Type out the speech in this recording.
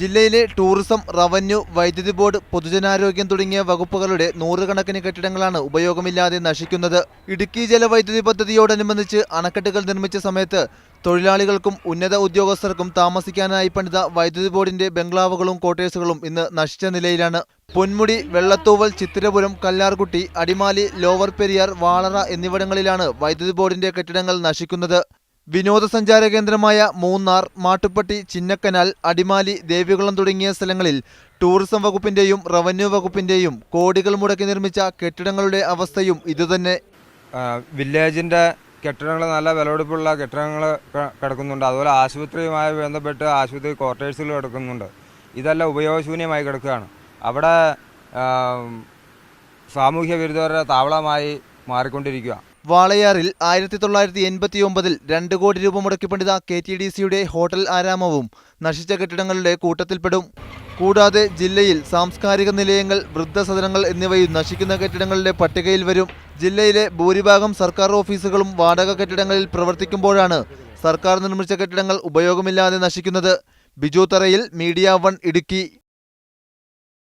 ജില്ലയിലെ tourism revenue വൈദ്യുതി board പൊതുജനാരോഗ്യം തുടങ്ങിയ വകുപ്പുകളുടെ നൂറുകണക്കിന് കെട്ടിടങ്ങളാണ് ഉപയോഗമില്ലാതെ നശിക്കുന്നത്. ഇടുക്കി ജലവൈദ്യുതി പദ്ധതിയോടനുബന്ധിച്ച് അണക്കെട്ടുകൾ നിർമ്മിച്ച സമയത്ത് തൊഴിലാളികൾക്കും ഉന്നത ഉദ്യോഗസ്ഥർക്കും താമസിക്കാനായി പണിത വൈദ്യുതി ബോർഡിന്റെ ബംഗ്ലാവുകളും ക്വാർട്ടേഴ്സുകളും ഇന്ന് നശിച്ച നിലയിലാണ്. പൊന്മുടി വെള്ളത്തൂവൽ ചിത്തിരപുരം കല്ലാർകുട്ടി അടിമാലി ലോവർ പെരിയാർ വാളറ എന്നിവിടങ്ങളിലാണ് വൈദ്യുതി ബോർഡിന്റെ കെട്ടിടങ്ങൾ നശിക്കുന്നത്. വിനോദസഞ്ചാര കേന്ദ്രമായ മൂന്നാർ മാട്ടുപ്പെട്ടി ചിന്നക്കനാൽ അടിമാലി ദേവികുളം തുടങ്ങിയ സ്ഥലങ്ങളിൽ ടൂറിസം വകുപ്പിന്റെയും റവന്യൂ വകുപ്പിന്റെയും കോടികൾ മുടക്കി നിർമ്മിച്ച കെട്ടിടങ്ങളുടെ അവസ്ഥയും ഇതുതന്നെ. വില്ലേജിന്റെ കെട്ടിടങ്ങൾ നല്ല വിലപിടിപ്പുള്ള കെട്ടിടങ്ങൾ കിടക്കുന്നുണ്ട്. അതുപോലെ ആശുപത്രിയുമായി ബന്ധപ്പെട്ട് ആശുപത്രി ക്വാർട്ടേഴ്സുകൾ കിടക്കുന്നുണ്ട് ഇതെല്ലാം ഉപയോഗശൂന്യമായി കിടക്കുകയാണ്. അവിടെ സാമൂഹ്യ വിരുദ്ധരുടെ താവളമായി മാറിക്കൊണ്ടിരിക്കുക വാളയാറിൽ ആയിരത്തി തൊള്ളായിരത്തി എൺപത്തി ഒമ്പതിൽ രണ്ട് കോടി രൂപ മുടക്കി പണിത കെ ടി ഡി സിയുടെ ഹോട്ടൽ ആരാമവും നശിച്ച കെട്ടിടങ്ങളുടെ കൂട്ടത്തിൽപ്പെടും. കൂടാതെ ജില്ലയിൽ സാംസ്കാരിക നിലയങ്ങൾ വൃദ്ധസദനങ്ങൾ എന്നിവയും നശിക്കുന്ന കെട്ടിടങ്ങളുടെ പട്ടികയിൽ വരും. ജില്ലയിലെ ഭൂരിഭാഗം സർക്കാർ ഓഫീസുകളും വാടക കെട്ടിടങ്ങളിൽ പ്രവർത്തിക്കുമ്പോഴാണ് സർക്കാർ നിർമ്മിച്ച കെട്ടിടങ്ങൾ ഉപയോഗമില്ലാതെ നശിക്കുന്നത്. ബിജു തറയിൽ മീഡിയ വൺ ഇടുക്കി.